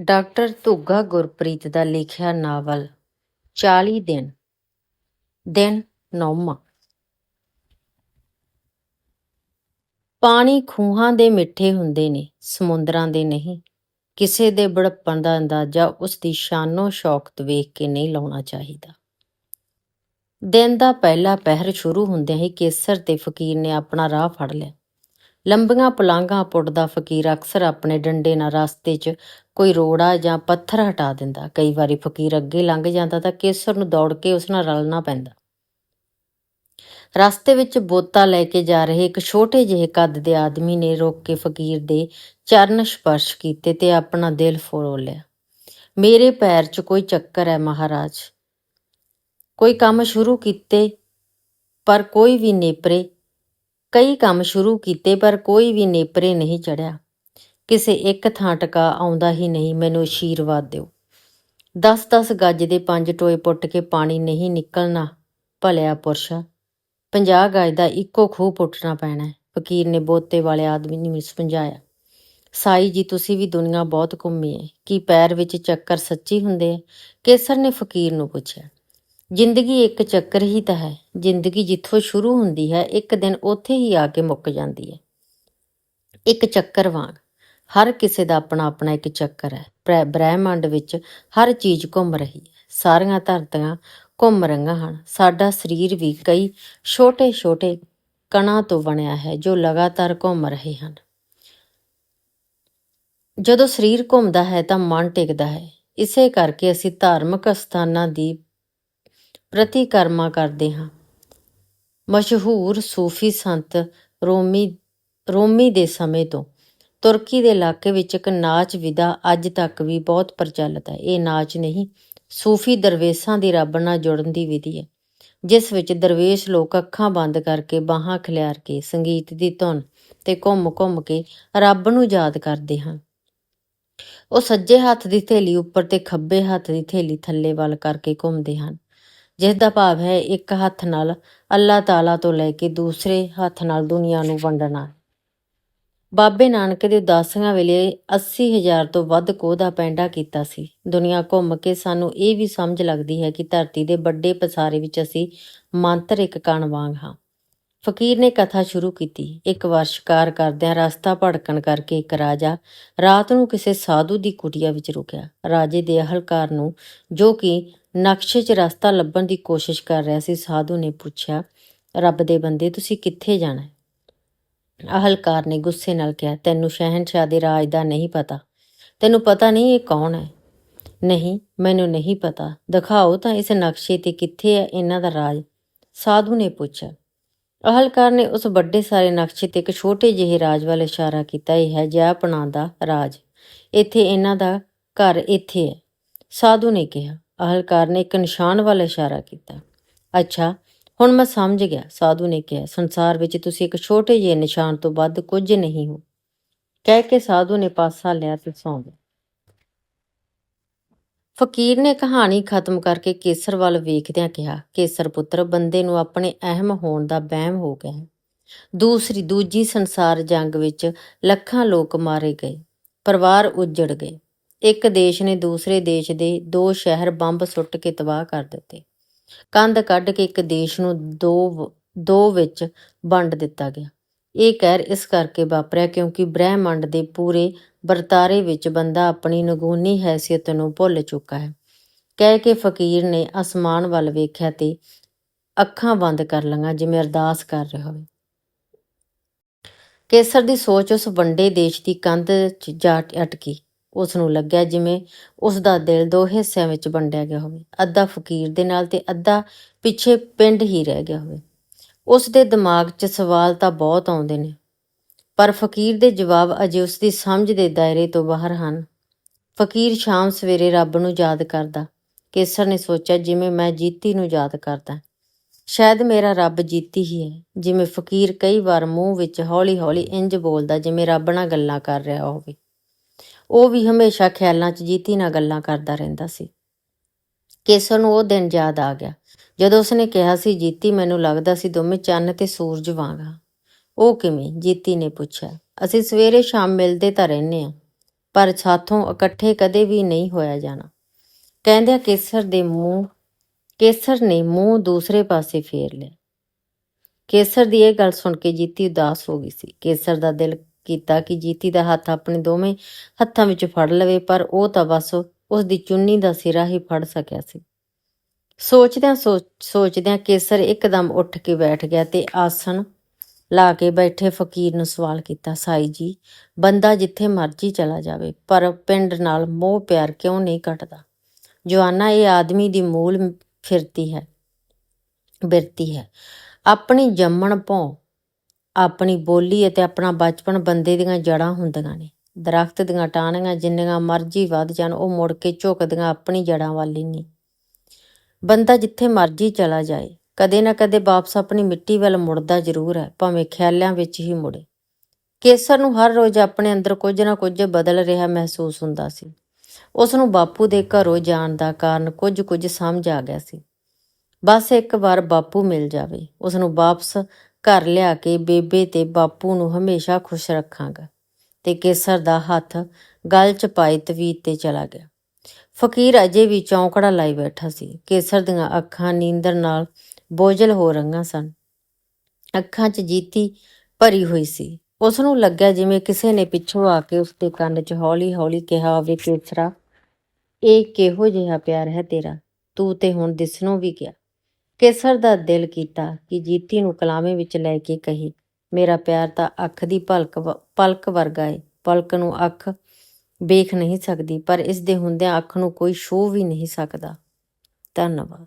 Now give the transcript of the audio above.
Doctor Dhugga Gurpreet ਦਾ ਲਿਖਿਆ novel 40 ਦਿਨ ਦਿਨ ਨੌਵਾਂ। ਪਾਣੀ ਖੂਹਾਂ ਦੇ ਮਿੱਠੇ ਹੁੰਦੇ ਨੇ, ਸਮੁੰਦਰਾਂ ਦੇ ਨਹੀਂ। ਕਿਸੇ ਦੇ ਬੜਪਣ ਦਾ ਅੰਦਾਜ਼ਾ ਉਸ ਦੀ ਸ਼ਾਨੋ ਸ਼ੌਕਤ ਵੇਖ ਕੇ ਨਹੀਂ ਲਾਉਣਾ ਚਾਹੀਦਾ। ਦਿਨ ਦਾ ਪਹਿਲਾ ਪਹਿਰ ਸ਼ੁਰੂ ਹੁੰਦਿਆਂ ਹੀ ਕੇਸਰ ਤੇ ਫਕੀਰ ਨੇ ਆਪਣਾ ਰਾਹ ਫੜ ਲਿਆ। ਲੰਬੀਆਂ ਪਲਾਂਘਾਂ ਪੁੱਟਦਾ ਫਕੀਰ ਅਕਸਰ ਆਪਣੇ ਡੰਡੇ ਨਾਲ ਰਸਤੇ 'ਚ ਕੋਈ ਰੋੜਾ ਜਾਂ ਪੱਥਰ ਹਟਾ ਦਿੰਦਾ। ਕਈ ਵਾਰੀ ਫਕੀਰ ਅੱਗੇ ਲੰਘ ਜਾਂਦਾ ਤਾਂ ਕੇਸਰ ਨੂੰ ਦੌੜ ਕੇ ਉਸ ਨਾਲ ਰਲਣਾ ਪੈਂਦਾ। ਰਸਤੇ ਵਿੱਚ ਬੋਤਾ ਲੈ ਕੇ ਜਾ ਰਹੇ ਇੱਕ ਛੋਟੇ ਜਿਹੇ ਕੱਦ ਦੇ ਆਦਮੀ ਨੇ ਰੋਕ ਕੇ ਫਕੀਰ ਦੇ ਚਰਨ ਸਪਰਸ਼ ਕੀਤੇ ਤੇ ਆਪਣਾ ਦਿਲ ਫਰੋਲਿਆ ਮੇਰੇ ਪੈਰ 'ਚ ਕੋਈ ਚੱਕਰ ਹੈ ਮਹਾਰਾਜ। ਕੋਈ ਕੰਮ ਸ਼ੁਰੂ ਕੀਤੇ ਪਰ ਕੋਈ ਵੀ ਨੇਪਰੇ। ਕਈ ਕੰਮ ਸ਼ੁਰੂ ਕੀਤੇ ਪਰ ਕੋਈ ਵੀ ਨੇਪਰੇ ਨਹੀਂ ਚੜਿਆ। ਕਿਸੇ ਇੱਕ ਥਾਂ ਟਿਕਾ ਆਉਂਦਾ ਹੀ ਨਹੀਂ, ਮੈਨੂੰ ਆਸ਼ੀਰਵਾਦ ਦਿਓ। 10-10 ਗੱਜ ਦੇ ਪੰਜ ਟੋਏ ਪੁੱਟ ਕੇ ਪਾਣੀ ਨਹੀਂ ਨਿਕਲਣਾ, ਭਲਿਆ ਪੁਰਸ਼ਾ। 50 ਗੱਜ ਦਾ ਇੱਕੋ ਖੂਹ ਪੁੱਟਣਾ ਪੈਣਾ, ਫਕੀਰ ਨੇ ਬੋਤੇ ਵਾਲੇ ਆਦਮੀ ਨੂੰ ਸਮਝਾਇਆ। ਸਾਈ ਜੀ, ਤੁਸੀਂ ਵੀ ਦੁਨੀਆ ਬਹੁਤ ਘੁੰਮੀ ਹੈ ਕੀ ਪੈਰ ਵਿੱਚ ਚੱਕਰ ਸੱਚੀ ਹੁੰਦੇ? ਹੈ ਕੇਸਰ ਨੇ ਫਕੀਰ ਨੂੰ ਪੁੱਛਿਆ। ਜ਼ਿੰਦਗੀ ਇੱਕ ਚੱਕਰ ਹੀ ਤਾਂ ਹੈ। ਜ਼ਿੰਦਗੀ ਜਿੱਥੋਂ ਸ਼ੁਰੂ ਹੁੰਦੀ ਹੈ, ਇੱਕ ਦਿਨ ਉੱਥੇ ਹੀ ਆ ਕੇ ਮੁੱਕ ਜਾਂਦੀ ਹੈ। ਇੱਕ ਚੱਕਰ ਵਾਂਗ, ਹਰ ਕਿਸੇ ਦਾ ਆਪਣਾ ਆਪਣਾ ਇੱਕ ਚੱਕਰ ਹੈ। ਬ੍ਰਹਿ- ਬ੍ਰਹਿਮੰਡ ਵਿੱਚ ਹਰ ਚੀਜ਼ ਘੁੰਮ ਰਹੀ ਹੈ। ਸਾਰੀਆਂ ਧਰਤੀਆਂ ਘੁੰਮ ਰਹੀਆਂ ਹਨ। ਸਾਡਾ ਸਰੀਰ ਵੀ ਕਈ ਛੋਟੇ-ਛੋਟੇ ਕਣਾਂ ਤੋਂ ਬਣਿਆ ਹੈ, ਜੋ ਲਗਾਤਾਰ ਘੁੰਮ ਰਹੇ ਹਨ। ਜਦੋਂ ਸਰੀਰ ਘੁੰਮਦਾ ਹੈ ਤਾਂ ਮਨ ਟਿਕਦਾ ਹੈ। ਇਸੇ ਕਰਕੇ ਅਸੀਂ ਧਾਰਮਿਕ ਸਥਾਨਾਂ ਦੀ ਪ੍ਰਤੀਕਰਮਾ ਕਰਦੇ ਹਾਂ। ਮਸ਼ਹੂਰ ਸੂਫੀ ਸੰਤ ਰੋਮੀ ਰੋਮੀ ਦੇ ਸਮੇਂ ਤੋਂ ਤੁਰਕੀ ਦੇ ਇਲਾਕੇ ਵਿੱਚ ਇੱਕ ਨਾਚ ਵਿਧਾ ਅੱਜ ਤੱਕ ਵੀ ਬਹੁਤ ਪ੍ਰਚਲਿਤ ਹੈ। ਇਹ ਨਾਚ ਨਹੀਂ, ਸੂਫੀ ਦਰਵੇਸ਼ਾਂ ਦੀ ਰੱਬ ਨਾਲ ਜੁੜਨ ਦੀ ਵਿਧੀ ਹੈ, ਜਿਸ ਵਿੱਚ ਦਰਵੇਸ਼ ਲੋਕ ਅੱਖਾਂ ਬੰਦ ਕਰਕੇ ਬਾਹਾਂ ਖਿਲਾਰ ਕੇ ਸੰਗੀਤ ਦੀ ਧੁਨ ਤੇ ਘੁੰਮ-ਘੁੰਮ ਕੇ ਰੱਬ ਨੂੰ ਯਾਦ ਕਰਦੇ ਹਨ। ਉਹ ਸੱਜੇ ਹੱਥ ਦੀ ਥੇਲੀ ਉੱਪਰ ਤੇ ਖੱਬੇ ਹੱਥ ਦੀ ਥੇਲੀ ਥੱਲੇ ਵੱਲ ਕਰਕੇ ਘੁੰਮਦੇ ਹਨ। ਜਿਸ ਦਾ ਭਾਵ ਹੈ ਇੱਕ ਹੱਥ ਨਾਲ ਅੱਲਾਹ ਤਾਲਾ ਤੋਂ ਲੈ ਕੇ ਦੂਸਰੇ ਹੱਥ ਨਾਲ ਦੁਨੀਆ ਨੂੰ ਵੰਡਣਾ। ਬਾਬੇ ਨਾਨਕ ਦੇ ਉਦਾਸੀਆਂ ਵੇਲੇ 80000 ਤੋਂ ਵੱਧ ਕੋਹ ਦਾ ਪੈਂਡਾ ਕੀਤਾ ਸੀ। ਦੁਨੀਆ ਘੁੰਮ ਕੇ ਸਾਨੂੰ ਇਹ ਵੀ ਸਮਝ ਲੱਗਦੀ ਹੈ ਕਿ ਧਰਤੀ ਦੇ ਵੱਡੇ ਪਸਾਰੇ ਵਿੱਚ ਅਸੀਂ ਮੰਤਰ ਇੱਕ ਕਣ ਵਾਂਗ ਹਾਂ। ਫਕੀਰ ਨੇ ਕਥਾ ਸ਼ੁਰੂ ਕੀਤੀ। ਇੱਕ ਵਾਰ ਸ਼ਿਕਾਰ ਕਰਦਿਆਂ ਰਸਤਾ ਭੜਕਣ ਕਰਕੇ ਇੱਕ ਰਾਜਾ ਰਾਤ ਨੂੰ ਕਿਸੇ ਸਾਧੂ ਦੀ ਕੁਟੀਆ ਵਿੱਚ ਰੁਕਿਆ। ਰਾਜੇ ਦੇ ਅਹਲਕਾਰ ਨੂੰ ਜੋ ਕਿ ਨਕਸ਼ੇ 'ਚ ਰਸਤਾ ਲੱਭਣ ਦੀ ਕੋਸ਼ਿਸ਼ ਕਰ ਰਿਹਾ ਸੀ, ਸਾਧੂ ਨੇ ਪੁੱਛਿਆ, ਰੱਬ ਦੇ ਬੰਦੇ, ਤੁਸੀਂ ਕਿੱਥੇ ਜਾਣਾ ਹੈ? ਅਹਲਕਾਰ ਨੇ ਗੁੱਸੇ ਨਾਲ ਕਿਹਾ, ਤੈਨੂੰ ਸ਼ਹਿਨशाह ਦੇ ਰਾਜ ਦਾ ਨਹੀਂ ਪਤਾ। ਤੈਨੂੰ ਪਤਾ ਨਹੀਂ ਇਹ ਕੌਣ ਹੈ? ਨਹੀਂ, ਮੈਨੂੰ ਨਹੀਂ ਪਤਾ। ਦਿਖਾਓ ਤਾਂ ਇਸ ਨਕਸ਼ੇ ਤੇ ਕਿੱਥੇ ਹੈ ਇਹਨਾਂ ਦਾ ਰਾਜ। ਸਾਧੂ ਨੇ ਪੁੱਛਿਆ। ਅਹਲਕਾਰ ਨੇ ਉਸ ਵੱਡੇ ਸਾਰੇ ਨਕਸ਼ੇ ਤੇ ਇੱਕ ਛੋਟੇ ਜਿਹੇ ਰਾਜ ਵੱਲ ਇਸ਼ਾਰਾ ਕੀਤਾ, ਇਹ ਹੈ ਜੈਪਣਾ ਦਾ ਰਾਜ। ਇੱਥੇ ਇਹਨਾਂ ਦਾ ਘਰ ਇੱਥੇ ਹੈ, ਸਾਧੂ ਨੇ ਕਿਹਾ। ਅਹਲਕਾਰ ਨੇ ਇੱਕ ਨਿਸ਼ਾਨ ਵੱਲ ਇਸ਼ਾਰਾ ਕੀਤਾ। ਅੱਛਾ, ਹੁਣ ਮੈਂ ਸਮਝ ਗਿਆ, ਸਾਧੂ ਨੇ ਕਿਹਾ, ਸੰਸਾਰ ਵਿੱਚ ਤੁਸੀਂ ਇੱਕ ਛੋਟੇ ਜਿਹੇ ਨਿਸ਼ਾਨ ਤੋਂ ਵੱਧ ਕੁਝ ਨਹੀਂ ਹੋ। ਕਹਿ ਕੇ ਸਾਧੂ ਨੇ ਪਾਸਾ ਲਿਆ ਤੇ ਸੌਂ ਗਿਆ। ਫਕੀਰ ਨੇ ਕਹਾਣੀ ਖਤਮ ਕਰਕੇ ਕੇਸਰ ਵੱਲ ਵੇਖਦਿਆਂ ਕਿਹਾ, ਕੇਸਰ ਪੁੱਤਰ, ਬੰਦੇ ਨੂੰ ਆਪਣੇ ਅਹਿਮ ਹੋਣ ਦਾ ਵਹਿਮ ਹੋ ਗਿਆ ਦੂਸਰੀ, ਦੂਜੀ ਸੰਸਾਰ ਜੰਗ ਵਿੱਚ ਲੱਖਾਂ ਲੋਕ ਮਾਰੇ ਗਏ, ਪਰਿਵਾਰ ਉਜੜ ਗਏ। ਇੱਕ ਦੇਸ਼ ਨੇ ਦੂਸਰੇ ਦੇਸ਼ ਦੇ ਦੋ ਸ਼ਹਿਰ ਬੰਬ ਸੁੱਟ ਕੇ ਤਬਾਹ ਕਰ ਦਿੱਤੇ। ਕੰਧ ਕੱਢ ਕੇ ਇੱਕ ਦੇਸ਼ ਨੂੰ ਦੋ ਦੋ ਵਿੱਚ ਵੰਡ ਦਿੱਤਾ ਗਿਆ। ਇਹ ਕਹਿਰ ਇਸ ਕਰਕੇ ਵਾਪਰਿਆ ਕਿਉਂਕਿ ਬ੍ਰਹਿਮੰਡ ਦੇ ਪੂਰੇ ਵਰਤਾਰੇ ਵਿੱਚ ਬੰਦਾ ਆਪਣੀ ਨਗੂਨੀ ਹੈਸੀਅਤ ਨੂੰ ਭੁੱਲ ਚੁੱਕਾ ਹੈ। ਕਹਿ ਕੇ ਫਕੀਰ ਨੇ ਅਸਮਾਨ ਵੱਲ ਵੇਖਿਆ ਤੇ ਅੱਖਾਂ ਬੰਦ ਕਰ ਲਈਆਂ, ਜਿਵੇਂ ਅਰਦਾਸ ਕਰ ਰਿਹਾ ਹੋਵੇ। ਕੇਸਰ ਦੀ ਸੋਚ ਉਸ ਵੰਡੇ ਦੇਸ਼ ਦੀ ਕੰਧ 'ਚ ਜਾ ਅਟਕੀ। ਉਸ ਨੂੰ ਲੱਗਿਆ ਜਿਵੇਂ ਉਸ ਦਾ ਦਿਲ ਦੋ ਹਿੱਸਿਆਂ ਵਿੱਚ ਵੰਡਿਆ ਗਿਆ ਹੋਵੇ, ਅੱਧਾ ਫਕੀਰ ਦੇ ਨਾਲ ਤੇ ਅੱਧਾ ਪਿੱਛੇ ਪਿੰਡ ਹੀ ਰਹਿ ਗਿਆ ਹੋਵੇ। ਉਸ ਦੇ ਦਿਮਾਗ 'ਚ ਸਵਾਲ ਤਾਂ ਬਹੁਤ ਆਉਂਦੇ ਨੇ, ਪਰ ਫਕੀਰ ਦੇ ਜਵਾਬ ਅਜੇ ਉਸ ਦੀ ਸਮਝ ਦੇ ਦਾਇਰੇ ਤੋਂ ਬਾਹਰ ਹਨ। ਫਕੀਰ ਸ਼ਾਮ ਸਵੇਰੇ ਰੱਬ ਨੂੰ ਯਾਦ ਕਰਦਾ, ਕੇਸਰ ਨੇ ਸੋਚਿਆ ਜਿਵੇਂ ਮੈਂ ਜੀਤੀ ਨੂੰ ਯਾਦ ਕਰਦਾ। ਸ਼ਾਇਦ ਮੇਰਾ ਰੱਬ ਜੀਤੀ ਹੀ ਹੈ, ਜਿਵੇਂ ਫਕੀਰ ਕਈ ਵਾਰ ਮੂੰਹ ਵਿੱਚ ਹੌਲੀ-ਹੌਲੀ ਇੰਜ ਬੋਲਦਾ ਜਿਵੇਂ ਰੱਬ ਨਾਲ ਗੱਲਾਂ ਕਰ ਰਿਹਾ ਹੋਵੇ। ਉਹ ਵੀ ਹਮੇਸ਼ਾ ਖਿਆਲਾਂ 'ਚ ਜੀਤੀ ਨਾਲ ਗੱਲਾਂ ਕਰਦਾ ਰਹਿੰਦਾ ਸੀ। ਕੇਸਰ ਨੂੰ ਉਹ ਦਿਨ ਯਾਦ ਆ ਗਿਆ, ਜਦੋਂ ਉਸਨੇ ਕਿਹਾ ਸੀ, ਜੀਤੀ ਮੈਨੂੰ ਲੱਗਦਾ ਸੀ ਦੋਵੇਂ ਚੰਨ ਤੇ ਸੂਰਜ ਵਾਂਗਾ ਉਹ ਕਿਵੇਂ? ਜੀਤੀ ਨੇ ਪੁੱਛਿਆ। ਅਸੀਂ ਸਵੇਰੇ ਸ਼ਾਮ ਮਿਲਦੇ ਤਾਂ ਰਹਿੰਦੇ ਆ ਪਰ ਸਾਥੋਂ ਇਕੱਠੇ ਕਦੇ ਵੀ ਨਹੀਂ ਹੋਇਆ ਜਾਣਾ। ਕਹਿੰਦਿਆਂ ਕੇਸਰ ਦੇ ਮੂੰਹ, ਕੇਸਰ ਨੇ ਮੂੰਹ ਦੂਸਰੇ ਪਾਸੇ ਫੇਰ ਲਿਆ। ਕੇਸਰ ਦੀ ਇਹ ਗੱਲ ਸੁਣ ਕੇ ਜੀਤੀ ਉਦਾਸ ਹੋ ਗਈ ਸੀ। ਕੇਸਰ ਦਾ ਦਿਲ ਕੀਤਾ ਕਿ ਜੀਤੀ ਦਾ ਹੱਥ ਆਪਣੇ ਦੋਵੇਂ ਹੱਥਾਂ ਵਿੱਚ ਫੜ ਲਵੇ, ਪਰ ਉਹ ਤਾਂ ਬਸ ਉਸ ਦੀ ਚੁੰਨੀ ਦਾ ਸਿਰਾ ਹੀ ਫੜ ਸਕਿਆ ਸੀ। ਸੋਚਦਿਆਂ ਸੋਚ, ਸੋਚਦਿਆਂ ਕੇਸਰ ਇੱਕਦਮ ਉੱਠ ਕੇ ਬੈਠ ਗਿਆ ਤੇ ਆਸਣ ਲਾ ਕੇ ਬੈਠੇ ਫਕੀਰ ਨੂੰ ਸਵਾਲ ਕੀਤਾ, ਸਾਈ ਜੀ, ਬੰਦਾ ਜਿੱਥੇ ਮਰਜ਼ੀ ਚਲਾ ਜਾਵੇ, ਪਰ ਪਿੰਡ ਨਾਲ ਮੋਹ ਪਿਆਰ ਕਿਉਂ ਨਹੀਂ ਘਟਦਾ? ਜਵਾਨਾ, ਇਹ ਆਦਮੀ ਦੀ ਮੂਲ ਫਿਰਤੀ ਹੈ, ਬਿਰਤੀ ਹੈ। ਆਪਣੀ ਜੰਮਣ ਭੋਂ ਆਪਣੀ ਬੋਲੀ ਅਤੇ ਆਪਣਾ ਬਚਪਨ ਬੰਦੇ ਦੀਆਂ ਜੜਾਂ ਹੁੰਦੀਆਂ ਨੇ। ਦਰਖਤ ਦੀਆਂ ਟਾਹਣੀਆਂ ਜਿੰਨੀਆਂ ਮਰਜ਼ੀ ਵੱਧ ਜਾਣ, ਉਹ ਮੁੜ ਕੇ ਝੁਕਦੀਆਂ ਆਪਣੀ ਜੜਾਂ ਵੱਲ ਹੀ ਨਹੀਂ। ਬੰਦਾ ਜਿੱਥੇ ਮਰਜ਼ੀ ਚਲਾ ਜਾਏ, ਕਦੇ ਨਾ ਕਦੇ ਵਾਪਸ ਆਪਣੀ ਮਿੱਟੀ ਵੱਲ ਮੁੜਦਾ ਜ਼ਰੂਰ ਹੈ, ਭਾਵੇਂ ਖਿਆਲਾਂ ਵਿੱਚ ਹੀ ਮੁੜੇ। ਕੇਸਰ ਨੂੰ ਹਰ ਰੋਜ਼ ਆਪਣੇ ਅੰਦਰ ਕੁਝ ਨਾ ਕੁਝ ਬਦਲ ਰਿਹਾ ਮਹਿਸੂਸ ਹੁੰਦਾ ਸੀ। ਉਸ ਨੂੰ ਬਾਪੂ ਦੇ ਘਰੋਂ ਜਾਣ ਦਾ ਕਾਰਨ ਕੁਝ ਕੁਝ ਸਮਝ ਆ ਗਿਆ ਸੀ। ਬਸ ਇੱਕ ਵਾਰ ਬਾਪੂ ਮਿਲ ਜਾਵੇ, ਉਸ ਨੂੰ ਵਾਪਸ ਘਰ ਲਿਆ ਕੇ ਬੇਬੇ ਤੇ ਬਾਪੂ ਨੂੰ ਹਮੇਸ਼ਾ ਖੁਸ਼ ਰੱਖਾਂਗਾ ਤੇ ਕੇਸਰ ਦਾ ਹੱਥ ਗਲ ਚ ਪਾਈ ਤਵੀਤ ਤੇ ਚਲਾ ਗਿਆ। ਫਕੀਰ ਅਜੇ ਵੀ ਚੌਂਕੜਾ ਲਾਈ ਬੈਠਾ ਸੀ। ਕੇਸਰ ਦੀਆਂ ਅੱਖਾਂ ਨੀਂਦਰ ਨਾਲ ਬੋਝਲ ਹੋ ਰਹੀਆਂ ਸਨ। ਅੱਖਾਂ 'ਚ ਜੀਤੀ ਭਰੀ ਹੋਈ ਸੀ। ਉਸ ਨੂੰ ਲੱਗਿਆ ਜਿਵੇਂ ਕਿਸੇ ਨੇ ਪਿੱਛੋਂ ਆ ਕੇ ਉਸ ਦੇ ਕੰਨ 'ਚ ਹੌਲੀ-ਹੌਲੀ ਕਿਹਾ ਹੋਵੇ, ਕੇਸਰਾ, ਇਹ ਕਿਹੋ ਜਿਹਾ ਪਿਆਰ ਹੈ ਤੇਰਾ? ਤੂੰ ਤੇ ਹੁਣ ਦਿਸਣੋਂ ਵੀ ਗਿਆ। ਕੇਸਰ ਦਾ ਦਿਲ ਕੀਤਾ ਕਿ ਜੀਤੀ ਨੂੰ ਕਲਾਵੇ ਵਿੱਚ ਲੈ ਕੇ ਕਹੀ, ਮੇਰਾ ਪਿਆਰ ਤਾਂ ਅੱਖ ਦੀ ਪਲਕ ਵ- ਪਲਕ ਵਰਗਾ ਏ। ਪਲਕ ਨੂੰ ਅੱਖ ਵੇਖ ਨਹੀਂ ਸਕਦੀ, ਪਰ ਇਸ ਦੇ ਹੁੰਦਿਆਂ ਅੱਖ ਨੂੰ ਕੋਈ ਛੂਹ ਵੀ ਨਹੀਂ ਸਕਦਾ। ਧੰਨਵਾਦ।